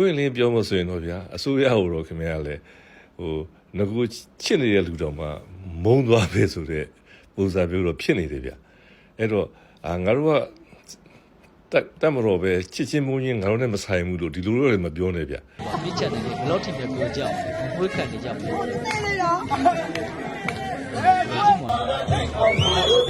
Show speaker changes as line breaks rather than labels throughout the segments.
ပွင့်လင်းပြောမဆိုရင်တော့ဗျာအစိုးရဟိုတော့ခင်ဗျားလည်းဟိုငကူချစ်နေတဲ့လူတော်မှမုံသွားပဲဆိုတဲ့ပုံစံမျိုးတော့ဖြစ်နေတယ်ဗျာအဲ့တော့အာငါတို့ကတက်တက်မတော်ပဲချစ်ချင်းမုန်းချင်းငါတို့နဲ့မဆိုင်ဘူးလို့ဒီလိုတော့လည်းမပြောနဲ့ဗျာ
မိချက်နေတယ်ဘယ်လောက်ထိပဲပြောကြအောင်ဝှေးခံနေကြဘူးသူကဲ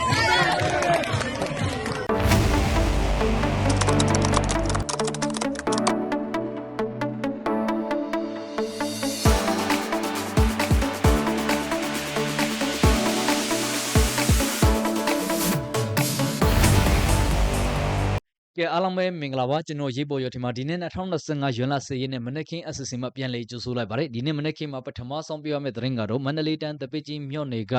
အားလုံးပဲမင်္ဂလာပါကျွန်တော်ရေးပေါ်ရထင်မှာဒီနေ့2025ရွန်လ10ရက်နေ့မနက်ခင်းအစီအစဉ်မှာပြန်လည်ကြိုဆိုလိုက်ပါတယ်ဒီနေ့မနက်ခင်းမှာပထမဆုံးပြောရမယ့်သတင်းကတော့မန္တလေးတန်းတပိတ်ကြီးမြို့နယ်က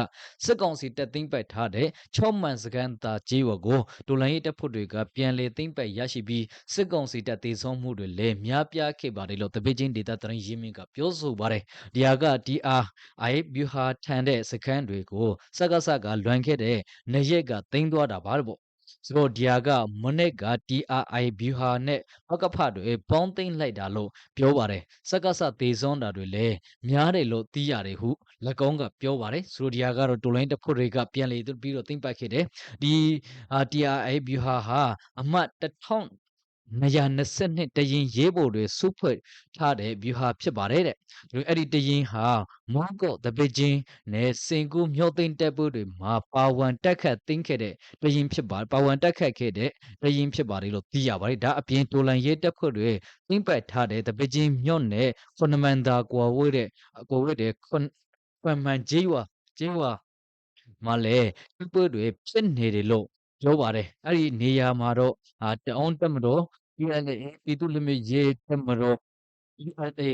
စစ်ကောင်စီတပ်သိမ်းပိုက်ထားတဲ့6မှန်စကန်တာကြေးဝကိုဒိုလိုင်းရေးတပ်ဖွဲ့တွေကပြန်လည်သိမ်းပိုက်ရရှိပြီးစစ်ကောင်စီတပ်တေဆုံးမှုတွေလည်းများပြားခဲ့ပါတယ်လို့တပိတ်ချင်းဒေတာသတင်းရင်းမြစ်ကပြောဆိုပါတယ်ဒီဟာက DR I ဘျူဟာထန်တဲ့စကန်တွေကိုစက္ကစကလွန်ခဲ့တဲ့နရက်ကသိမ်းသွားတာပါပေါ့ ဆိုတော့ဒီဟာကမနစ်က TRI ဘီဟာနဲ့ဟကဖတွေပေါင်းသိမ့်လိုက်တာလို့ပြောပါတယ်စက္ကစသေးစွန်းတာတွေလည်းများတယ်လို့သိရတယ်ဟုလက်ကောင်းကပြောပါတယ်ဆိုတော့ဒီဟာကတော့တိုလိုင်းတစ်ဖွဲ့တွေကပြန်လေပြီးတော့သိမ့်ပိုက်ခဲ့တယ်ဒီအာ TRI ဘီဟာဟာအမှတ် 1000 222တရင်ရေးဖို့တွေစုဖွဲ့ထားတဲ့ view ဟာဖြစ်ပါတယ်တဲ့ဒီအဲ့ဒီတရင်ဟာမော့ကော့တပိချင်းနဲ့စင်ကူမြော့သိမ့်တက်ဖို့တွေမှာပါဝန်တက်ခတ်သိမ်းခဲ့တဲ့တရင်ဖြစ်ပါပါဝန်တက်ခတ်ခဲ့တဲ့တရင်ဖြစ်ပါတယ်လို့သိရပါတယ်ဒါအပြင်တိုလန်ရေးတက်ဖွဲ့တွေသိမ့်ပတ်ထားတဲ့တပိချင်းမြော့နဲ့ခွန်မန်ဒါကွာဝဲတဲ့ကွာဝဲတဲ့ခွန်ခွန်မန်ဂျေးဝါဂျေးဝါမလဲဒီပွဲတွေဖြစ်နေတယ်လို့ပြောပါတယ်အဲ့ဒီနေရာမှာတော့အာတအောင်တက်မတော် PLA ပြည်သူ့လူမျိုးရေးတက်မတော် PLA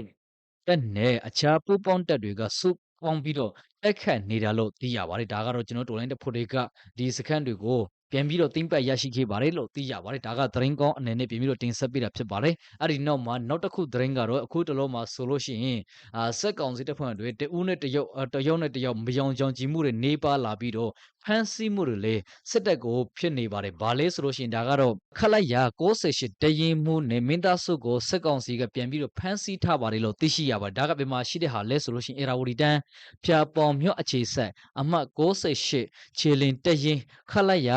တက်နဲ့ အခြားပူပေါင်းတက်တွေက စုပေါင်းပြီးတော့တက်ခတ်နေတာလို့ သိရပါတယ် ဒါကတော့ ကျွန်တော်တို့လိုင်းတဲ့ဖို့တွေက ဒီစခန်းတွေကို ပြန်ပြီးတော့ သိမ့်ပတ်ရရှိခဲ့ပါတယ်လို့ သိရပါတယ် ဒါက သတင်းကောင်းအနေနဲ့ ပြန်ပြီးတော့ တင်ဆက်ပေးတာ ဖြစ်ပါတယ် အဲ့ဒီနောက်မှာ နောက်တစ်ခု သတင်းကတော့ အခုတလုံးမှာဆိုလို့ရှိရင်အာစက်ကောင်စီတပ်ဖွဲ့တွေတဦးနဲ့တယောက်တယောက်နဲ့တယောက် မယောင်ကြောင်ကြည်မှုတွေနေပါလာပြီးတော့ ဖမ်းဆီးမှုတွေလည်းစစ်တပ်ကိုဖြစ်နေပါတယ်။ဘာလဲဆိုလို့ရှိရင်ဒါကတော့ခလိုက်ရ68တရင်မှုနဲ့မင်းသားစုကိုစစ်ကောင်စီကပြန်ပြီးတော့ဖမ်းဆီးထားပါတယ်လို့သိရှိရပါတယ်။ဒါကဘယ်မှာရှိတဲ့ဟာလဲဆိုလို့ရှိရင်အေရာဝတီတန်းဖြာပေါင်မြို့အခြေဆက်အမှတ်68ခြေလင်တရင်ခလိုက်ရ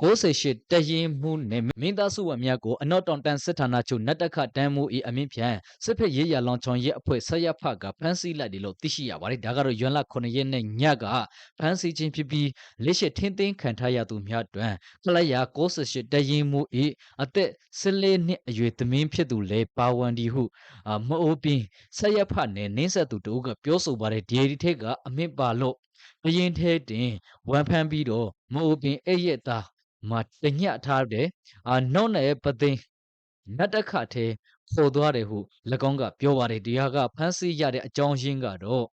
68တရင်မှုနဲ့မင်းသားစုဝအမြတ်ကိုအနောက်တောင်တန်းစစ်ဌာနချုပ်နတ်တခတန်းမှု၏အမင်းဖြန်စစ်ဖက်ရေးရလောင်ချောင်ရဲ့အဖွဲ့ဆက်ရဖကဖမ်းဆီးလိုက်တယ်လို့သိရှိရပါတယ်။ဒါကတော့ရွမ်လ9ရက်နေ့ညကဖမ်းဆီးခြင်းဖြစ်ပြီးလက်ရှိထင်းသိမ်းခံထားရသူများတွင်ခလိုက်ရ68တရင်မှု၏အသက်14နှစ်အရွယ်သမင်းဖြစ်သူလည်းပါဝန်ဒီဟုအာမအိုးပင်ဆက်ရဖနဲ့နင်းဆက်သူတို့ကပြောဆိုပါတယ်ဒီဒီထက်ကအမင့်ပါလို့အရင်ထဲတင်ဝန်ဖမ်းပြီးတော့မအိုးပင်အဲ့ရက်သား မှာတညှထားတယ်အာနောက်နဲ့ပသိန်းနတ်တခထဲပေါ်သွားတယ်ဟု၎င်းကပြောပါတယ်ဒီဟာကဖမ်းဆီးရတဲ့အကြောင်းရင်းကတော့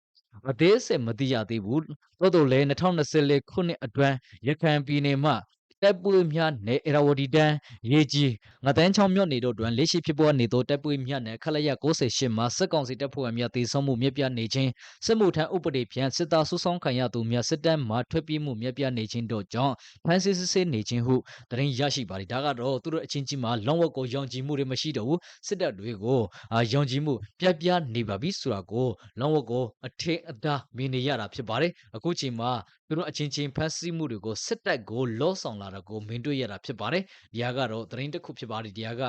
အသေးစိတ်မသိရသေးဘူးသို့တော်လည်း2024ခုနှစ်အတွင်းရခိုင်ပြည်နယ်မှာ တပ်ပွေများနဲ့အရာဝတီတန်းရေကြီးငတန်းချောင်းမြို့နယ်တို့တွင်လက်ရှိဖြစ်ပေါ်နေသောတပ်ပွေများနဲ့ခလရ68မှာစစ်ကောင်စီတပ်ဖွဲ့များတည်ဆုံမှုမြက်ပြနေခြင်းစစ်မှုထမ်းဥပဒေဖြင့်စစ်သားဆူဆောင်းခံရသူများစစ်တမ်းမှထွက်ပြေးမှုမြက်ပြနေခြင်းတို့ကြောင့်ဖမ်းဆီးစစ်ဆေးနေခြင်းဟုသတင်းရရှိပါသည်ဒါကတော့သူတို့အချင်းချင်းမှာလောင်းဝက်ကိုယုံကြည်မှုတွေမရှိတော့ဘူးစစ်တပ်တွေကိုအာယုံကြည်မှုပြက်ပြားနေပါပြီဆိုတာကိုလောင်းဝက်ကိုအထင်အသာမြင်နေရတာဖြစ်ပါတယ်အခုချိန်မှာ သူတို့အချင်းချင်းဖမ်းဆီးမှုတွေကိုစစ်တပ်ကိုလောဆောင်လာတာကိုမင်းတွေ့ရတာဖြစ်ပါတယ်ဒီဟာကတော့သတင်းတစ်ခုဖြစ်ပါတယ်ဒီဟာက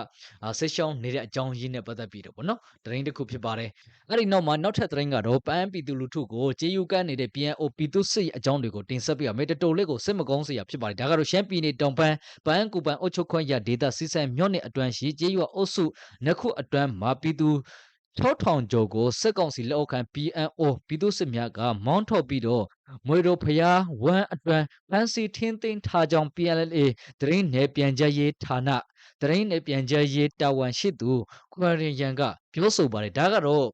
အာဆက်ရှောင်းနေတဲ့အကြောင်းရင်းနဲ့ပတ်သက်ပြီးတော့ဗောနော်သတင်းတစ်ခုဖြစ်ပါတယ်အဲ့ဒီနောက်မှာနောက်ထပ်သတင်းကတော့ပန်းပြည်သူလူထုကိုကြေးယူကန်းနေတဲ့ PNO ပြည်သူစစ်အကြောင်းတွေကိုတင်ဆက်ပြရမယ်တတိုလေးကိုစစ်မကောင်းစရာဖြစ်ပါတယ်ဒါကတော့ရှမ်းပြည်နယ်တောင်ပန်းပန်းကူပန်းအုတ်ချုပ်ခွင့်ရဒေတာစီဆိုင်မြို့နယ်အတွန်းရှိကြေးယူအုပ်စုနှစ်ခုအတွန်းမှာပြည်သူ 6000ကျော်ကိုစစ်ကောင်စီလက်အောက်ခံ PNO ပြည်သူစစ်များကမောင်းထုတ်ပြီးတော့မွေတော်ဖျားဝမ်းအတွန်းဖန်စီထင်းသိမ်းထားကြောင်း PLA သတင်းနယ်ပြန်ကြားရေးဌာနသတင်းနယ်ပြန်ကြားရေးတာဝန်ရှိသူခွန်ရင်ရန်ကပြောဆိုပါတယ်ဒါကတော့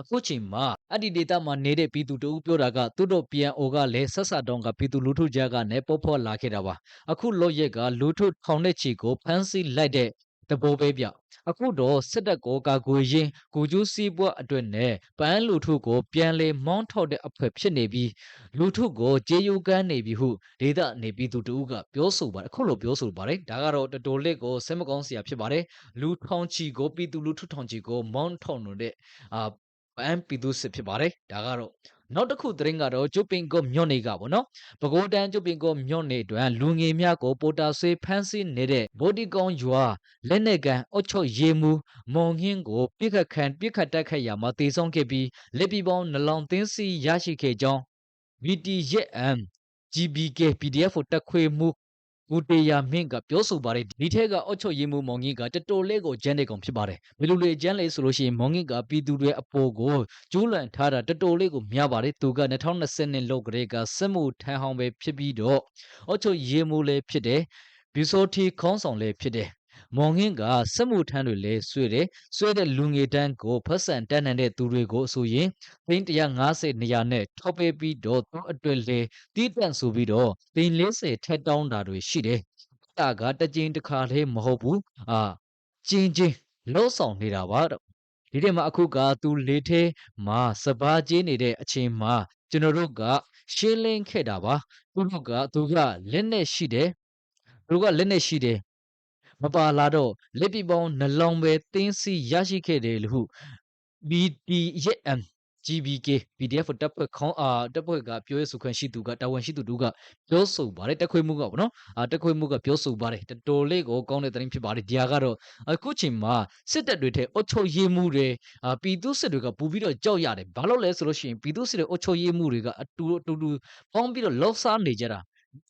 အခုချိန်မှာအဒီဒေတာမှာနေတဲ့ပြည်သူတဦးပြောတာကသူတို့ PNO ကလည်းဆက်ဆတောင်းကပြည်သူလူထုကြားကနေပေါ်ဖော်လာခဲ့တာပါအခုလော့ရက်ကလူထုထောင်တဲ့ချီကိုဖမ်းဆီးလိုက်တဲ့ တဘောပဲဗျအခုတော့စစ်တပ်ကိုကာကွယ်ရင်းကိုကျိုးစီးပွားအတွက်နဲ့ပန်းလူထုကိုပြန်လေမောင်းထောက်တဲ့အဖွဲ့ဖြစ်နေပြီးလူထုကိုကြေးယူကမ်းနေပြီဟုဒေသနေပြည်သူတို့ကပြောဆိုပါတယ်အခုလိုပြောဆိုပါတယ်ဒါကတော့တော်တော်လေးကိုစက်မကောင်းစရာဖြစ်ပါတယ်လူထောင်ချီကိုပြည်သူလူထုထောင်ချီကိုမောင်းထောက်နေတဲ့အာပန်းပြည်သူစစ်ဖြစ်ပါတယ်ဒါကတော့ နောက်တစ်ခုသတင်းကတော့ကျုပ်ပင်ကိုမြို့နေကပေါ့နော်ပဲခူးတန်းကျုပ်ပင်ကိုမြို့နေတွင်လူငယ်များကိုပိုတာဆွေးဖမ်းဆီးနေတဲ့ဗော်ဒီကောင်ရွာလက်နက်ကန်အုတ်ချုပ်ရေမူမောင်ဟင်းကိုပြစ်ခတ်ခံပြစ်ခတ်တက်ခတ်ရာမှာတေဆုံးခဲ့ပြီးလက်ပီပေါင်းနှလောင်သင်းစီရရှိခဲ့ကြောင်း VT ရက်အမ် GBK PDF တက်ခွေမှု ကိုတေယာမင်းကပြောဆိုပါတယ်ဒီထက်ကအုတ်ချုပ်ရေးမှုမောင်ကြီးကတော်တော်လေးကိုဂျန်နေကောင်ဖြစ်ပါတယ်ဘယ်လိုလေဂျန်လဲဆိုလို့ရှိရင်မောင်ကြီးကပြည်သူတွေအပေါ်ကိုကျူးလွန်ထားတာတော်တော်လေးကိုများပါတယ်သူက2020နှစ်လောက်ကလေးကစစ်မှုထမ်းဟောင်းပဲဖြစ်ပြီးတော့အုတ်ချုပ်ရေးမှုလည်းဖြစ်တယ်ဘီဆိုတီခေါင်းဆောင်လည်းဖြစ်တယ် မောင်ငင်းကစစ်မှုထမ်းတွေလည်းဆွေးတယ်ဆွေးတဲ့လူငယ်တန်းကိုဖက်ဆန်တန်းနိုင်တဲ့သူတွေကိုဆိုရင်သိန်း150နေရာနဲ့ထောက်ပေးပြီးတော့သူအတွက်လေတီးတန့်ဆိုပြီးတော့သိန်း40ထက်တောင်းတာတွေရှိတယ်။ဒါကတကြင်တစ်ခါလေးမဟုတ်ဘူး။အာကျင်းချင်းလောဆောင်နေတာပါတော့။ဒီထဲမှာအခုကသူလေထဲမှာစပါးကျင်းနေတဲ့အချိန်မှာကျွန်တော်တို့ကရှင်းလင်းခဲ့တာပါ။သူတို့ကသူကလက်နဲ့ရှိတယ်။သူကလက်နဲ့ရှိတယ် မပါလာတော့လက်ပီပေါင်းနှလောင်ပဲတင်းစီရရှိခဲ့တယ်လို့ BDM GBK PDF တပ်ဖွဲ့ခေါင်းအာတပ်ဖွဲ့ကပြောရဆိုခွင့်ရှိသူကတာဝန်ရှိသူတို့ကပြောဆိုပါတယ်တက်ခွေမှုကပေါ့နော်အာတက်ခွေမှုကပြောဆိုပါတယ်တော်တော်လေးကိုကောင်းတဲ့သတင်းဖြစ်ပါတယ်ဒီဟာကတော့အခုချိန်မှာစစ်တပ်တွေထဲအုတ်ချုပ်ရေးမှုတွေအာပြည်သူစစ်တွေကပူပြီးတော့ကြောက်ရတယ်ဘာလို့လဲဆိုလို့ရှိရင်ပြည်သူစစ်တွေအုတ်ချုပ်ရေးမှုတွေကအတူအတူတူပေါင်းပြီးတော့လောက်စားနေကြတာ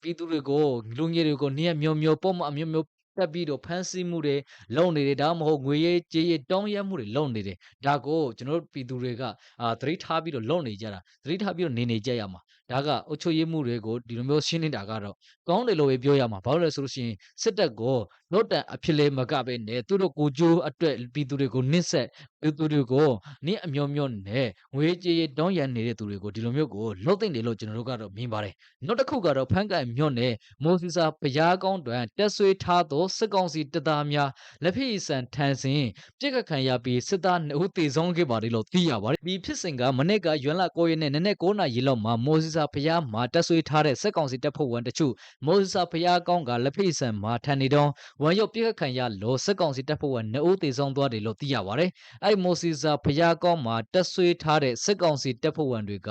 ပြည်သူတွေကိုလူငယ်တွေကိုနေရမျိုးမျိုးပုံမှန်မျိုးမျိုး တက်ပြီးတော့ဖမ်းဆီးမှုတွေလုပ်နေတယ်ဒါမှမဟုတ်ငွေရေးကြေးရေးတောင်းရမှုတွေလုပ်နေတယ်ဒါကိုကျွန်တော်တို့ပြည်သူတွေကအာသတိထားပြီးတော့လုပ်နေကြတာသတိထားပြီးတော့နေနေကြရမှာ ဒါကအုတ်ချုပ်ရေးမှုတွေကိုဒီလိုမျိုးရှင်းနေတာကတော့ကောင်းတယ်လို့ပဲပြောရမှာဘာလို့လဲဆိုလို့ရှိရင်စစ်တပ်ကိုလော့တန်အဖြစ်လေမကပဲနဲ့သူတို့ကိုကြိုးအတွက်ပြည်သူတွေကိုနစ်ဆက်ပြည်သူတွေကိုနင်းအမျိုးမျိုးနဲ့ငွေကြေးရေးတောင်းရနေတဲ့သူတွေကိုဒီလိုမျိုးကိုလှုပ်သိမ့်တယ်လို့ကျွန်တော်တို့ကတော့မြင်ပါတယ်နောက်တစ်ခုကတော့ဖန်ကန်မြို့နယ်မိုးစီစာဘရားကောင်းတွင်တက်ဆွေးထားသောစစ်ကောင်စီတပ်သားများလက်ဖိဆန်ထန်စင်ပြစ်ခတ်ခံရပြီးစစ်သား2ဦးသေဆုံးခဲ့ပါတယ်လို့သိရပါတယ်ဒီဖြစ်စဉ်ကမနေ့ကရွမ်လ9ရက်နေ့နနက်9နာရီလောက်မှာမိုးစီစာဘရားမှာတက်ဆွေးထားတဲ့စစ်ကောင်စီတပ်ဖွဲ့ဝင်တချို့မိုးစီစာဘရားကောင်းကလက်ဖိဆန်မှာထန်နေတော့ဝမ်ရုပ်ပြစ်ခတ်ခံရလို့စစ်ကောင်စီတပ်ဖွဲ့ဝင်2ဦးသေဆုံးသွားတယ်လို့သိရပါတယ်အဲ့မိုးစီစာဘရားကောင်းမှာတက်ဆွေးထားတဲ့စစ်ကောင်စီတပ်ဖွဲ့ဝင်တွေက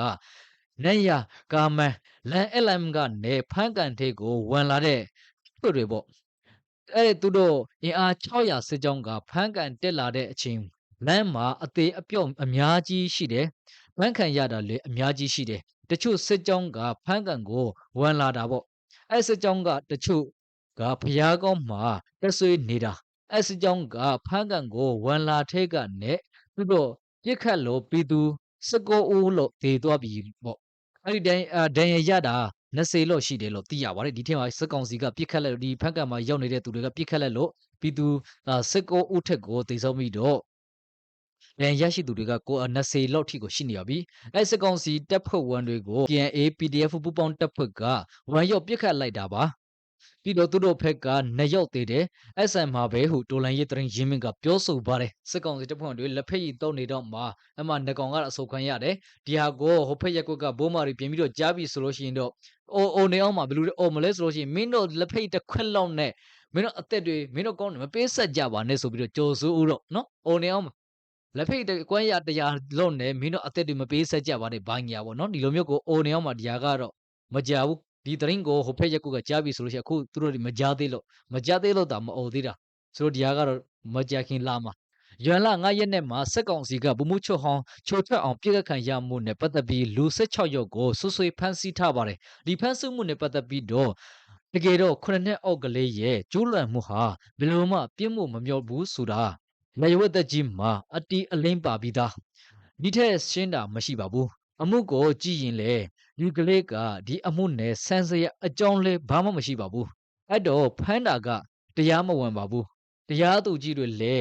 နက်ရကာမန်လန်အလမ်ကနေဖန်းကန်ထိပ်ကိုဝင်လာတဲ့သူတွေပေါ့အဲ့ဒီသူတို့အင်အား600စစ်ကြောင်းကဖန်းကန်တက်လာတဲ့အချိန်လမ်းမှာအသေးအပြော့အများကြီးရှိတယ် ဖန်းကန်ရတာလေအများကြီးရှိတယ်တချို့စစ်ကြောင်းကဖန်းကန်ကိုဝင်လာတာပေါ့အဲ့စစ်ကြောင်းကတချို့ကဖျားကောင်းမှာတက်ဆွေးနေတာအဲ့စစ်ကြောင်းကဖန်းကန်ကိုဝင်လာထဲကနေသူတို့ပြစ်ခတ်လို့ပြည်သူ19ဦးလို့ဒေသွားပြီပေါ့အဲ့ဒီဒန်အာဒန်ရရတာ20လို့ရှိတယ်လို့သိရပါတယ်ဒီထက်မှာစစ်ကောင်စီကပြစ်ခတ်လိုက်ဒီဖန်ကန်မှာရောက်နေတဲ့သူတွေကပြစ်ခတ်လိုက်လို့ပြည်သူ19ဦးထက်ကိုတေဆုံးပြီးတော့ ဒန်ရရှိသူတွေကကို20လောက်ထိကိုရှိနေရပြီအဲစစ်ကောင်စီတပ်ဖွဲ့ဝင်တွေကို PNA PDF ပူပေါင်းတပ်ဖွဲ့ကဝမ်ရောက်ပြစ်ခတ်လိုက်တာပါပြီးတော့သူတို့ဖက်ကနှစ်ယောက်သေးတယ်။ SM မှာပဲဟုတိုလန်ရေးတရင်ရင်းမင်းကပြောဆိုပါတယ်။စစ်ကောင်စီတပ်ဖွဲ့တွေလက်ဖက်ရည်တုံနေတော့မှအမှငကောင်ကအဆုတ်ခံရတယ်။ဒီဟာကိုဟိုဖက်ရက်ကွက်ကဘိုးမာတွေပြင်ပြီးတော့ကြားပြီဆိုလို့ရှိရင်တော့အိုအိုနေအောင်မှာဘယ်လိုလဲအော်မလဲဆိုလို့ရှိရင်မင်းတို့လက်ဖက်ရည်တစ်ခွက်လောက်နဲ့မင်းတို့အသက်တွေမင်းတို့ကောင်းတယ်မပေးဆက်ကြပါနဲ့ဆိုပြီးတော့ကြော်စိုးဦးတော့နော်။အိုနေအောင်မှာ လက်ဖိတ်ကွမ်းရတရားလုံးနဲ့မင်းတို့အသက်တွေမပေးဆက်ကြပါနဲ့ဘာညာပေါ့နော်ဒီလိုမျိုးကိုအိုနေအောင်မှာတရားကတော့မကြဘူးဒီသတင်းကိုဟိုဖက်ရက်ကုတ်ကကြားပြီဆိုလို့ရှိရင်အခုသူတို့တွေမကြားသေးလို့မကြားသေးလို့ဒါမအော်သေးတာဆိုတော့ဒီဟာကတော့မကြခင်လာမှာရွမ်လ9ရက်နေ့မှာစက်ကောင်စီကဗမှုချွတ်ဟောင်းချိုထွက်အောင်ပြစ်ခတ်ခံရမှုနဲ့ပတ်သက်ပြီးလူ16ယောက်ကိုဆွဆွေဖမ်းဆီးထားပါတယ်ဒီဖမ်းဆီးမှုနဲ့ပတ်သက်ပြီးတော့တကယ်တော့ခုနှစ်အောက်ကလေးရဲ့ကျူးလွန်မှုဟာဘယ်လိုမှပြစ်မှုမမြောက်ဘူးဆိုတာ လေရွက်သက်ကြီးမှာအတီအလင်းပါပြီးသားဒီထက်ရှင်းတာမရှိပါဘူးအမှုကိုကြည့်ရင်လေဒီကလေးကဒီအမှုနဲ့ဆန်းစရအကြောင်းလဲဘာမှမရှိပါဘူးအဲ့တော့ဖမ်းတာကတရားမဝင်ပါဘူးတရားသူကြီးတွေလဲ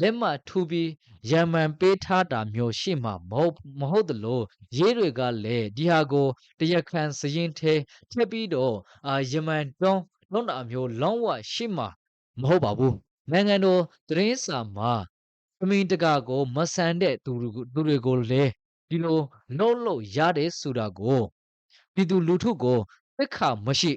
လက်မှတ်ထိုးပြီးရံမှန်ပေးထားတာမျိုးရှိမှမဟုတ်မဟုတ်တလို့ရေးတွေကလည်းဒီဟာကိုတရားခံစရင်ထဲထက်ပြီးတော့အာယမန်တောင်းလုံးတာမျိုးလောင်းဝရှိမှမဟုတ်ပါဘူး နိုင်ငံတော်သတင်းစာမှာအမင်တကာကိုမဆန်တဲ့သူတွေကိုသူတွေကိုလည်းဒီလိုနှုတ်လို့ရတယ်ဆိုတာကိုပြည်သူလူထုကိုသက်ခါမရှိ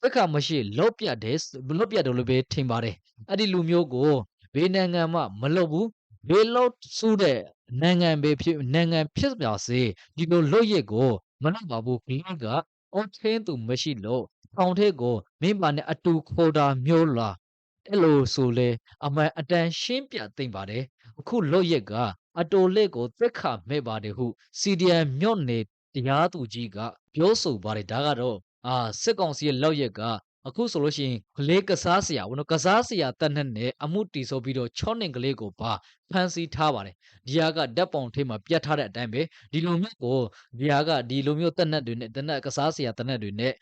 သက်ခါမရှိလောက်ပြတ်တယ်လောက်ပြတ်တယ်လို့ပဲထင်ပါတယ်အဲ့ဒီလူမျိုးကိုဘေးနိုင်ငံမှမလုပ်ဘူးဘေးလောက်စုတဲ့နိုင်ငံပဲဖြစ်နိုင်ငံဖြစ်ပါစေဒီလိုလွတ်ရက်ကိုမလုပ်ပါဘူးဒီကအော်ချင်းသူမရှိလို့ထောင်ထဲကိုမိမနဲ့အတူခေါ်တာမျိုးလား အဲ့လိုဆိုလေအမှန်အတန်ရှင်းပြသိမ့်ပါတယ်အခုလွတ်ရက်ကအတိုလက်ကိုသက်ခါမဲ့ပါတယ်ဟု CDM မြို့နယ်တရားသူကြီးကပြောဆိုပါတယ်ဒါကတော့အာစစ်ကောင်စီရဲ့လောက်ရက်ကအခုဆိုလို့ရှိရင်ကလေးကစားစရာဘောနော်ကစားစရာတက်နဲ့နဲ့အမှုတီဆိုပြီးတော့ချော့နှင်ကလေးကိုပါဖမ်းဆီးထားပါတယ်ဒီဟာကဓာတ်ပုံထိပ်မှာပြတ်ထားတဲ့အတိုင်းပဲဒီလိုမျိုးကိုဒီဟာကဒီလိုမျိုးတက်နက်တွေနဲ့တက်နက်ကစားစရာတက်နက်တွေနဲ့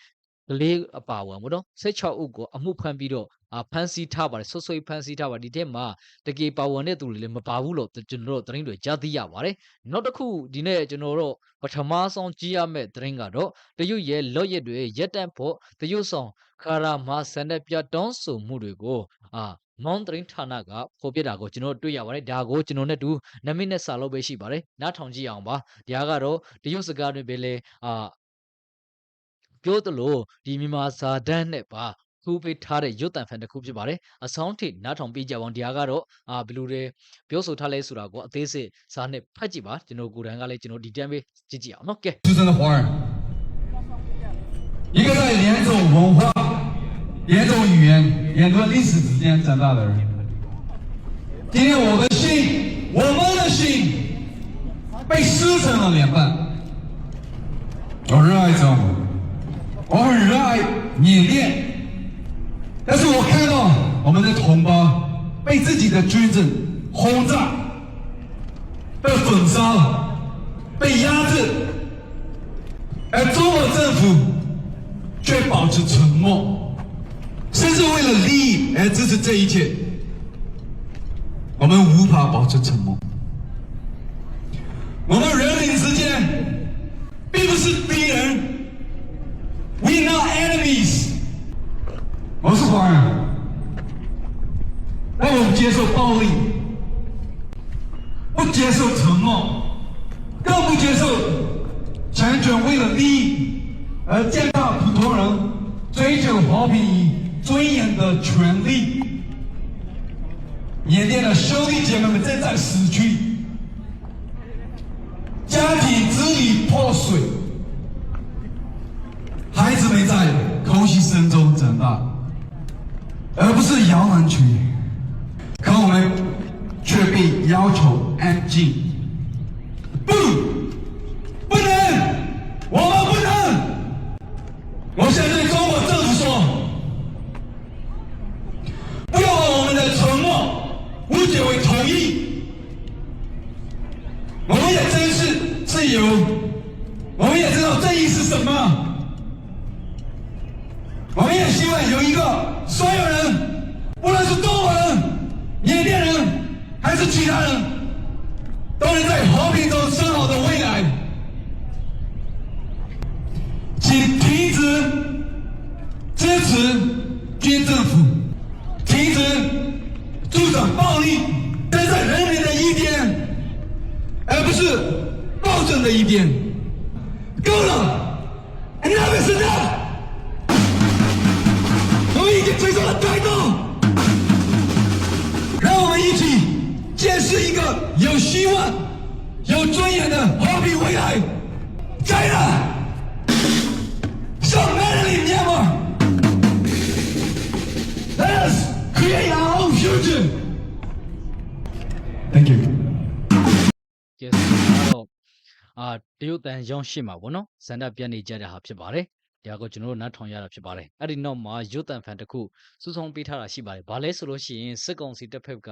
ကလေးအပါဝင်ဘောနော်16ဦးကိုအမှုဖမ်းပြီးတော့အာဖမ်းဆီးထားပါတယ်ဆွဆွေးဖမ်းဆီးထားပါဒီထဲမှာတကယ်ပါဝင်တဲ့သူတွေလည်းမပါဘူးလို့ကျွန်တော်တို့သတင်းတွေကြားသိရပါတယ်နောက်တစ်ခုဒီနေ့ကျွန်တော်တို့ပထမဆုံးကြည့်ရမယ့်သတင်းကတော့တရုတ်ရဲ့လော့ရက်တွေရက်တန့်ဖို့တရုတ်ဆောင်ခါရာမာဆန်တဲ့ပြတောင်းဆိုမှုတွေကိုအာမောင်းသတင်းဌာနကဖော်ပြတာကိုကျွန်တော်တွေ့ရပါတယ်ဒါကိုကျွန်တော်နဲ့တူနမိတ်နဲ့စာလို့ပဲရှိပါတယ်နားထောင်ကြည့်အောင်ပါဒါကတော့တရုတ်စကားတွေပဲလေအာ ပြောသလိုဒီမြန်မာစာတန်းနဲ့ပါထူးပေးထားတဲ့ရွတ်တန်ဖန်တစ်ခုဖြစ်ပါတယ်အဆောင်ထိနားထောင်ပြကြပါအောင်ဒါကတော့အာဘယ်လိုတွေပြောဆိုထားလဲဆိုတာကိုအသေးစိတ်စာနဲ့ဖတ်ကြည့်ပါကျွန်တော်ကိုယ်တိုင်ကလည်းကျွန်တော်ဒီတန်းပဲကြည့်ကြည့်အောင်နော်ကဲ
出生的华人，一个在两种文化、两种语言、两段历史之间长大的人。今天我的心，我们的心被撕成了两半。我热爱中文， 我很热爱缅甸，但是我看到我们的同胞被自己的军人轰炸、被焚烧、被压制。而中国政府却保持沉默，甚至为了利益而支持这一切，我们无法保持沉默。我们人民之间并不是敌官人让我们接受暴力。暴力，站在人民的一边，而不是暴政的一边。够了，enough is enough！我们已经追求了太多，让我们一起建设一个有希望、有尊严的和平未来。
加油 တရုတ်တန်ရောင်းရှိမှာဗောနော်ဇန်ဒပြတ်နေကြတဲ့ဟာဖြစ်ပါတယ်ဒါကိုကျွန်တော်တို့နားထောင်ရတာဖြစ်ပါတယ်အဲ့ဒီနောက်မှာရုတ်တန်ဖန်တစ်ခုစူးစောင်းပေးထားတာရှိပါတယ်ဘာလဲဆိုလို့ရှိရင်စစ်ကောင်စီတပ်ဖက်က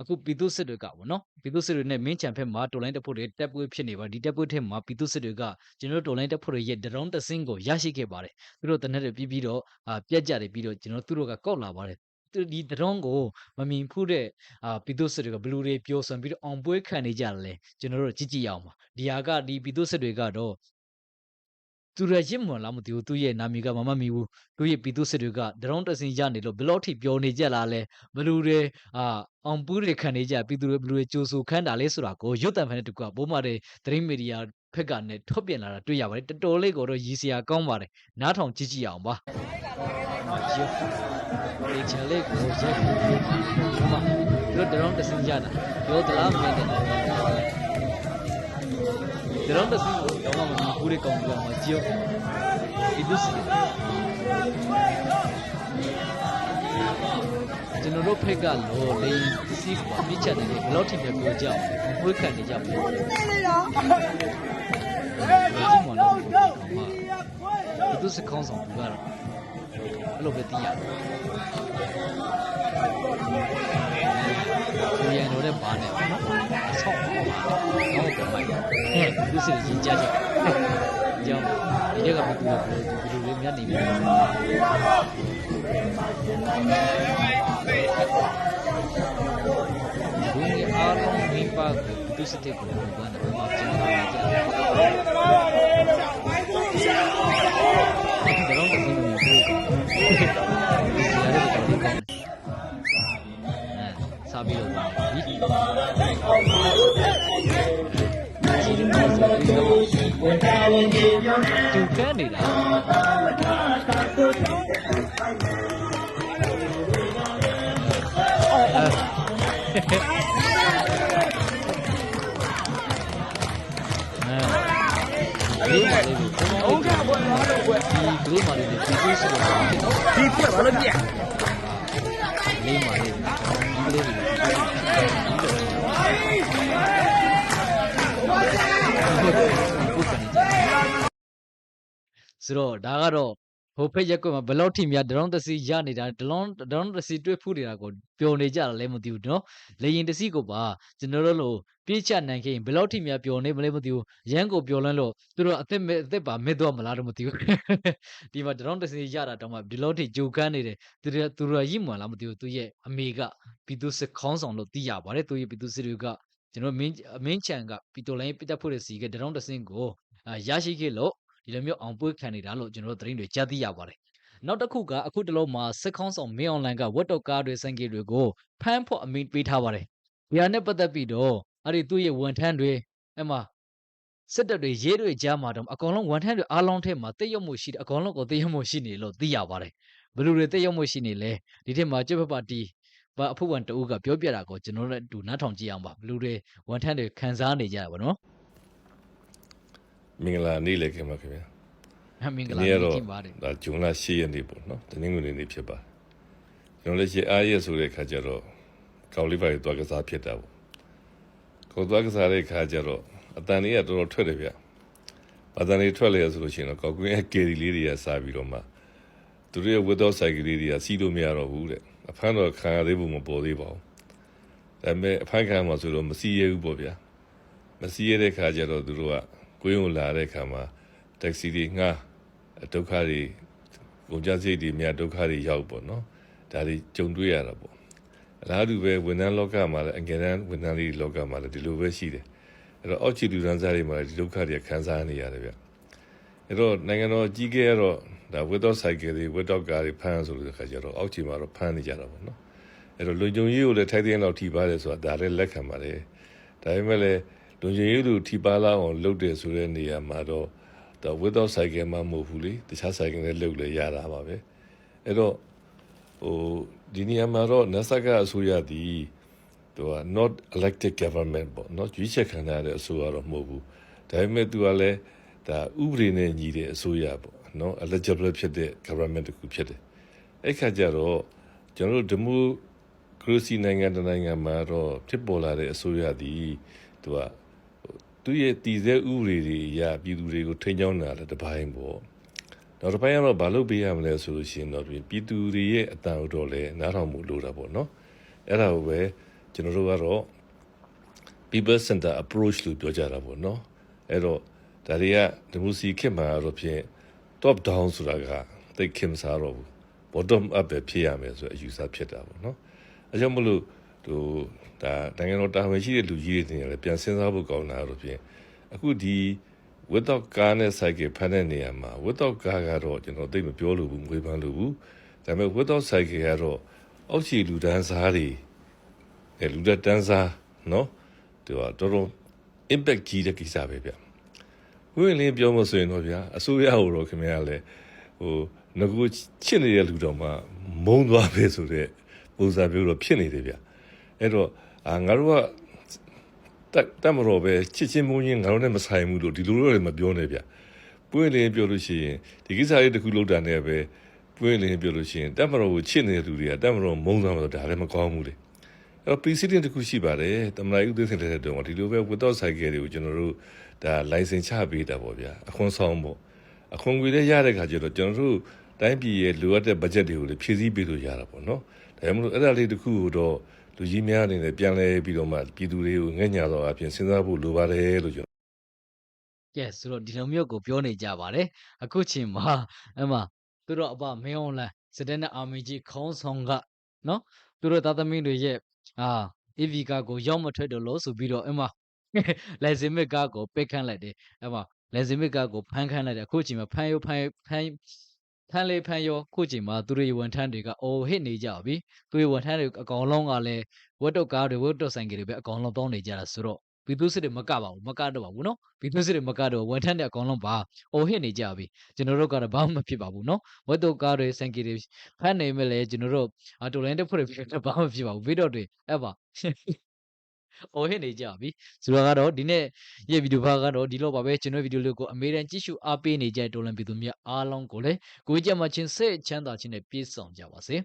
အခုပြည်သူစစ်တွေကဗောနော်ပြည်သူစစ်တွေနဲ့မင်းချံဖက်မှာတော်လိုင်းတပ်ဖွဲ့တွေတပ်ပွဲဖြစ်နေပါဒီတပ်ပွဲထဲမှာပြည်သူစစ်တွေကကျွန်တော်တို့တော်လိုင်းတပ်ဖွဲ့တွေရဲ့ဒရုန်းတစင်းကိုရရှိခဲ့ပါတယ်သူတို့တနက်တွေပြီးပြီးတော့အာပြက်ကြတယ်ပြီးတော့ကျွန်တော်တို့သူတို့ကကောက်လာပါတယ်သူ ဒီဒရုန်းကိုမမြင်ဖူးတဲ့အာပြည်သူစစ်တွေကဘလူတွေပျော်စွန်ပြီးတော့အောင်ပွဲခံနေကြတယ်လေကျွန်တော်တို့ကြည့်ကြည့်ရအောင်ပါဒီဟာကဒီပြည်သူစစ်တွေကတော့သူသူရရစ်မွန်လားမသိဘူးသူရဲ့နာမည်ကမမမီဘူးသူရဲ့ပြည်သူစစ်တွေကဒရုန်းတစင်ရနေလို့ဘယ်လောက်ထိပြောနေကြလားလဲဘလူတွေအာအောင်ပူးတွေခံနေကြပြည်သူတွေဘလူတွေကြိုးဆူခန်းတာလဲဆိုတာကိုရွတ်တန်ဖန်တဲ့တူကဘိုးမတဲ့သတင်းမီဒီယာဖက်ကနဲ့ထုတ်ပြန်လာတာတွေ့ရပါတယ်တော်တော်လေးကိုတော့ရည်စရာကောင်းပါတယ်နားထောင်ကြည့်ကြည့်အောင်ပါ ရုပ်ဒီချလေးကိုရိုက်ပြီးဒီမှာတို့ဒရုန်းတစင်ရတာပြောသလားမင်းတဲ့ဒရုန်းတစီကိုတော့မှမကူရကောင်ကောင်မကြည့်ဒီဒုစီကျွန်တော်တို့ဖက်ကလောလိန်စီကပြစ်ချက်တယ်ဘယ်လောက်ထိပဲပြောကြအောင်ဝိခံနေကြပြီဒီမှာတော့ဒီဒုစခေါင်းဆောင်သူကတော့ အဲ့လိုပဲသိရတယ်ကိုရန်တို့နဲ့ပါနေပါနော်အဆောက်ပါနဲ့တော့ပြန်လိုက်ဟဲ့ဒီစစ်ကြီးကြားချက်ကြောင်းဒီကဘယ်လိုလဲဒီလိုလေးမြတ်နေပြီဘုံရအားလုံးမိပါကိုဒီစစ်တဲ့ကိုဘယ်မှာကျန်နေကြလဲ အဲစားပြီးတော့ဒီဒီမှာတူကဲနေတာအဲဒီမှာလေးကိုဘုံဘုံဒီဂရိမာလေးကိုဒီကိုဆိုတော့
ဒီပြက်ဘာလို့ပြ
ဆိုတော့ဒါကတော့ဟိုဖက်ရက်ကွက်မှာဘယ်လောက်ထိများဒရုန်းတစီရနေတာဒရုန်းဒရုန်းတစီတွေ့ဖူးနေတာကိုပျော်နေကြတာလည်းမသိဘူးနော်လေရင်တစီကိုပါကျွန်တော်တို့လိုပြေးချနိုင်ခဲ့ရင်ဘယ်လောက်ထိများပျော်နေမလဲမသိဘူးရန်ကိုပျော်လန်းလို့သူတို့အသက်မဲ့အသက်ပါမစ်တော့မလားတော့မသိဘူးဒီမှာဒရုန်းတစီရတာတော့မှဒီလောက်ထိကြိုကန်းနေတယ်သူတို့သူတို့ရည်မွန်လားမသိဘူးသူရဲ့အမေကပြည်သူစစ်ခေါင်းဆောင်လို့သိရပါတယ်သူရဲ့ပြည်သူစစ်တွေကကျွန်တော်မင်းမင်းချန်ကပီတိုလိုင်းပစ်တက်ဖို့ရစီကဒရုန်းတစင်းကိုအာရရှိခဲ့လို့ ဒီလိုမျိုးအောင်ပွဲခံနေတာလို့ကျွန်တော်တို့သတင်းတွေကြားသိရပါတယ်နောက်တစ်ခုကအခုတလုံးမှာစစ်ခေါင်းဆောင်မင်းအွန်လိုင်းကဝတ်တော့ကားတွေစံကြေတွေကိုဖမ်းဖို့အမိန့်ပေးထားပါတယ်ဒီဟာနဲ့ပတ်သက်ပြီးတော့အဲ့ဒီသူ့ရဲ့ဝန်ထမ်းတွေအဲ့မှာစစ်တပ်တွေရေးတွေကြားမှာတော့အကောင်လုံးဝန်ထမ်းတွေအားလုံးထဲမှာတိတ်ရုံမှုရှိတယ်အကောင်လုံးကိုတိတ်ရုံမှုရှိနေလို့သိရပါတယ်ဘယ်လိုတွေတိတ်ရုံမှုရှိနေလဲဒီထက်မှာကျွတ်ဖက်ပါတီဘာအဖို့ဝန်တူကပြောပြတာကိုကျွန်တော်တို့အတူနားထောင်ကြည့်အောင်ပါဘယ်လိုတွေဝန်ထမ်းတွေခံစားနေကြရပါတော့
မင်္ဂလာနေ့လည်းခင်ဗျာခင်ဗျာ
မင်္ဂ
ဒီ
လာ
နေ့
နေ့
ကတော့
ကြည့်ပါတယ်
ဒါဂျွန်လ10ရက်နေ့ပေါ့နော်တနင်္ဂနွေနေ့ဖြစ်ပါတယ်ကျွန်တော်လည်းရှေ့အားရက်ဆိုတဲ့ခါကျတော့ကောက်လေးပါးသွားကစားဖြစ်တာပေါ့ကိုယ်သွားကစားတဲ့ခါကျတော့အတန်လေးကတော်တော်ထွက်တယ်ဗျအတန်လေးထွက်လေဆိုလို့ရှိရင်တော့ကောက်ကွင်းရဲ့ကယ်ရီလေးတွေကစားပြီးတော့မှသူတို့ရဲ့ဝတ်တော်ဆိုင်ကလေးတွေကစီးလို့မရတော့ဘူးတဲ့အဖမ်းတော့ခံရသေးဘူးမပေါ်သေးပါဘူးဒါပေမဲ့အဖမ်းခံမှာဆိုတော့မစီးရဘူးပေါ့ဗျာမစီးရတဲ့ခါကျတော့သူတို့က ကိုင်းကိုလာတဲ့ခါမှာတက္ကစီတွေငှားဒုက္ခတွေကုန်ကြစိတ်တွေများဒုက္ခတွေရောက်ပေါ့နော်ဒါတွေကြုံတွေ့ရတာပေါ့အလားတူပဲဝန်ထမ်းလောကမှာလည်းအငယ်တန်းဝန်ထမ်းလေးလောကမှာလည်းဒီလိုပဲရှိတယ်အဲ့တော့အောက်ခြေလူတန်းစားတွေမှာလည်းဒီဒုက္ခတွေခံစားနေရတယ်ဗျအဲ့တော့နိုင်ငံတော်ကြီးခဲ့ရတော့ဒါဝတ်တော့ဆိုင်ကယ်တွေဝတ်တော့ကားတွေဖမ်းဆိုလို့ခါကျတော့အောက်ခြေမှာတော့ဖမ်းနေကြတာပေါ့နော်အဲ့တော့လူကြုံကြီးကိုလည်းထိုက်တဲ့လောက်ထိပါတယ်ဆိုတာဒါလည်းလက်ခံပါတယ်ဒါပေမဲ့လည်း လူကြုံကြီးသူထိပါလာအောင်လုပ်တယ်ဆိုတဲ့နေရာမှာတော့ဒါ without cycle မှမဟုတ်ဘူးလေတခြား cycle နဲ့လုပ်လဲရတာပါပဲအဲ့တော့ဟိုဒီနေရာမှာတော့ NASA ကအစိုးရသည်သူက not elected government ပေါ့เนาะရွေးချယ်ခံရတဲ့အစိုးရတော့မဟုတ်ဘူးဒါပေမဲ့သူကလည်းဒါဥပဒေနဲ့ညီတဲ့အစိုးရပေါ့เนาะ eligible ဖြစ်တဲ့ government တစ်ခုဖြစ်တယ်အဲ့ခါကျတော့ကျွန်တော်တို့ဒီမိုကရေစီနိုင်ငံတစ်နိုင်ငံမှာတော့ဖြစ်ပေါ်လာတဲ့အစိုးရသည်သူက သူရဲ့တည်ဆဲဥပဒေတွေအရပြည်သူတွေကိုထိန်းချောင်းတာလည်းတစ်ပိုင်းပေါ့နောက်တစ်ပိုင်းကတော့ဘာလုပ်ပေးရမလဲဆိုလို့ရှိရင်တော့ပြည်သူတွေရဲ့အတန်တို့တော့လည်းနားထောင်မှုလိုတာပေါ့နော်အဲ့ဒါကိုပဲကျွန်တော်တို့ကတော့ people center approach လို့ပြောကြတာပေါ့နော်အဲ့တော့ဒါတွေကဒီမိုစီခေတ်မှာတော့ဖြင့် top down ဆိုတာကသိတ်ခင်မစားတော့ဘူး bottom up ပဲဖြစ်ရမယ်ဆိုအယူဆဖြစ်တာပေါ့နော်အဲကြောင့်မလို့ဟို ဒါနိုင်ငံတော်တာဝန်ရှိတဲ့လူကြီးတွေတင်ရတယ်ပြန်စဉ်းစားဖို့ကောင်းတာတော့ဖြင့်အခုဒီဟ without ကားနဲ့ cycle ဖမ်းတဲ့နေရာမှာ without ကားကတော့ကျွန်တော်သိပ်မပြောလို့ဘူးငွေပန်းလို့ဘူးဒါပေမဲ့ without cycle ကတော့အောက်ခြေလူဒန်းစားတွေအဲလူဒန်းစားเนาะဒီတော့တော်တော် impact ကြီးတဲ့ကိစ္စပဲဗျဝင်းလင်းပြောမဆိုရင်တော့ဗျာအစိုးရဟိုတော့ခင်ဗျားလည်းဟိုငကူချစ်နေတဲ့လူတော်မှာမုံသွားပဲဆိုတဲ့ပုံစံမျိုးတော့ဖြစ်နေတယ်ဗျအဲ့တော့ အာငါတို့ကတက်တက်မတော်ပဲချစ်ချင်းမုန်းချင်းငါတို့နဲ့မဆိုင်ဘူးလို့ဒီလိုလိုလည်းမပြောနဲ့ဗျပွင့်လင်းပြောလို့ရှိရင်ဒီကိစ္စလေးတစ်ခုလောက်တာနဲ့ပဲပွင့်လင်းပြောလို့ရှိရင်တက်မတော်ကိုချစ်နေတဲ့လူတွေကတက်မတော်မုန်းသွားမှတော့ဒါလည်းမကောင်းဘူးလေအဲ့တော့ precedent တစ်ခုရှိပါတယ်တမန်တော်ဥဒေသင်တဲ့တုန်းကဒီလိုပဲ without cycle တွေကိုကျွန်တော်တို့ဒါ license ချပေးတာပေါ့ဗျာအခွန်ဆောင်ပေါ့အခွန်ငွေလည်းရတဲ့ခါကျတော့ကျွန်တော်တို့တိုင်းပြည်ရဲ့လိုအပ်တဲ့ budget တွေကိုလည်းဖြည့်ဆည်းပေးလို့ရတာပေါ့နော်ဒါကြောင့်မလို့အဲ့ဒါလေးတစ်ခုကိုတော့ လူကြီးများအနေနဲ့ပြန်လဲပြီးတော့မှပြည်သူတွေကိုငဲ့ညာတော့အပြင်စဉ်းစားဖို့လိုပါတယ်လို့ကျွန်တော်
ကဲဆိုတော့ဒီလိုမျိုးကိုပြောနေကြပါတယ်အခုချိန်မှာအမသူတို့အပမင်းအွန်လိုင်းစစ်တပ်နဲ့အာမီကြီးခေါင်းဆောင်ကနော်သူတို့သားသမီးတွေရဲ့အာ EV ကားကိုရောက်မထွက်တော့လို့ဆိုပြီးတော့အမလက်စင်မစ်ကားကိုပိတ်ခန့်လိုက်တယ်အမလက်စင်မစ်ကားကိုဖမ်းခန့်လိုက်တယ်အခုချိန်မှာဖမ်းရောဖမ်းရောဖမ်း ဖမ်းလေဖမ်းရောအခုချိန်မှာသူတို့ရဲ့ဝန်ထမ်းတွေကအိုဟစ်နေကြပြီသူတို့ရဲ့ဝန်ထမ်းတွေအကောင်လုံးကလည်းဝတ်တုတ်ကားတွေဝတ်တုတ်ဆိုင်ကတွေပဲအကောင်လုံးတောင်းနေကြတာဆိုတော့ပြည်သူစစ်တွေမကပါဘူးမကတော့ပါဘူးနော်ပြည်သူစစ်တွေမကတော့ဝန်ထမ်းတွေအကောင်လုံးပါအိုဟစ်နေကြပြီကျွန်တော်တို့ကတော့ဘာမှမဖြစ်ပါဘူးနော်ဝတ်တုတ်ကားတွေစံကီတွေဖမ်းနေမဲ့လေကျွန်တော်တို့အတူလိုင်းတက်ဖွဲ့တွေဖြစ်တော့ဘာမှမဖြစ်ပါဘူးဗီဒီယိုတွေအဲ့ပါ အိုဟစ်နေကြပြီဆိုတော့ကတော့ဒီနေ့ရဲ့ဗီဒီယိုဘာကတော့ဒီလောက်ပါပဲကျွန်တော်ဗီဒီယိုလေးကိုအမေရိကန်ကြည့်ရှုအားပေးနေကြတဲ့တော်လန်ပြည်သူများအားလုံးကိုလည်းကိုကြီးကြမှာချင်းစိတ်ချမ်းသာခြင်းနဲ့ပြည့်စုံကြပါစေ